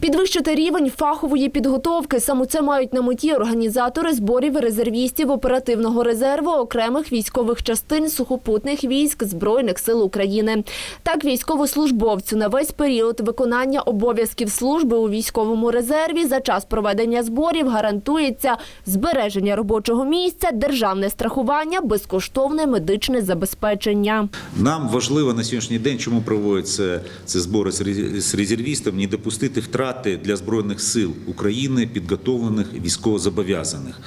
Підвищити рівень фахової підготовки саме це мають на меті організатори зборів резервістів оперативного резерву окремих військових частин сухопутних військ Збройних сил України. Так, військовослужбовцю на весь період виконання обов'язків служби у військовому резерві за час проведення зборів гарантується збереження робочого місця, державне страхування, безкоштовне медичне забезпечення. Нам важливо на сьогоднішній день, чому проводяться ці збори з резер- з резервістів, не допустити втрати для збройних сил України підготовлених військовозобов'язаних.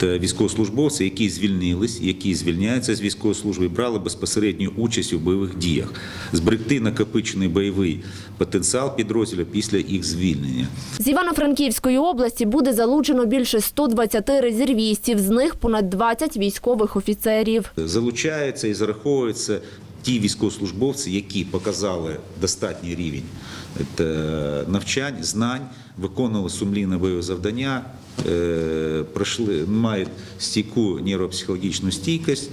Це військовослужбовці, які звільнились, які звільняються з військової служби, брали безпосередню участь у бойових діях, зберегти накопичений бойовий потенціал підрозділів після їх звільнення. З Івано-Франківської області буде залучено більше 120 резервістів, з них понад 20 військових офіцерів. Залучаються і зараховуються ті військовослужбовці, які показали достатній рівень е, навчань, знань, виконували сумлінне бойове завдання, е, пройшли, мають стійку нейропсихологічну стійкість,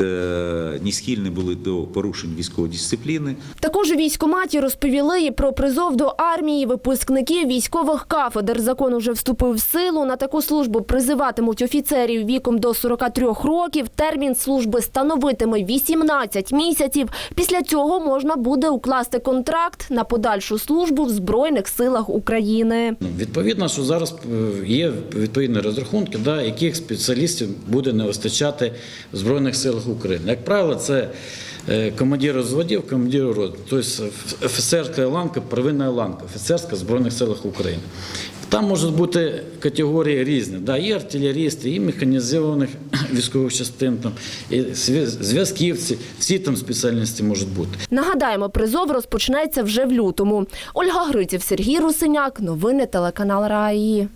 е, не схильні були до порушень військової дисципліни. Також у військкоматі розповіли і про призов до армії випускників військових кафедр. Закон уже вступив в силу. На таку службу призиватимуть офіцерів віком до 43 років. Термін служби становитиме 18 місяців. Після цього можна буде укласти контракт на подальшу службу в Збройних силах України. Відповідно, що зараз е, є відповідні розрахунки, да, яких спеціалістів буде не вистачати в Збройних силах України. Як правило, це е, командири взводів, командири рот, тобто офіцерська ланка, первинна ланка, офіцерська Збройних силах України. Там можуть бути категорії різні, да, і артилерісти, і механізованих військових частин, там, і зв'язківці, всі там спеціальності можуть бути. Нагадаємо, призов розпочнеться вже в лютому. Ольга Гриців, Сергій Русиняк. Новини телеканал Раї.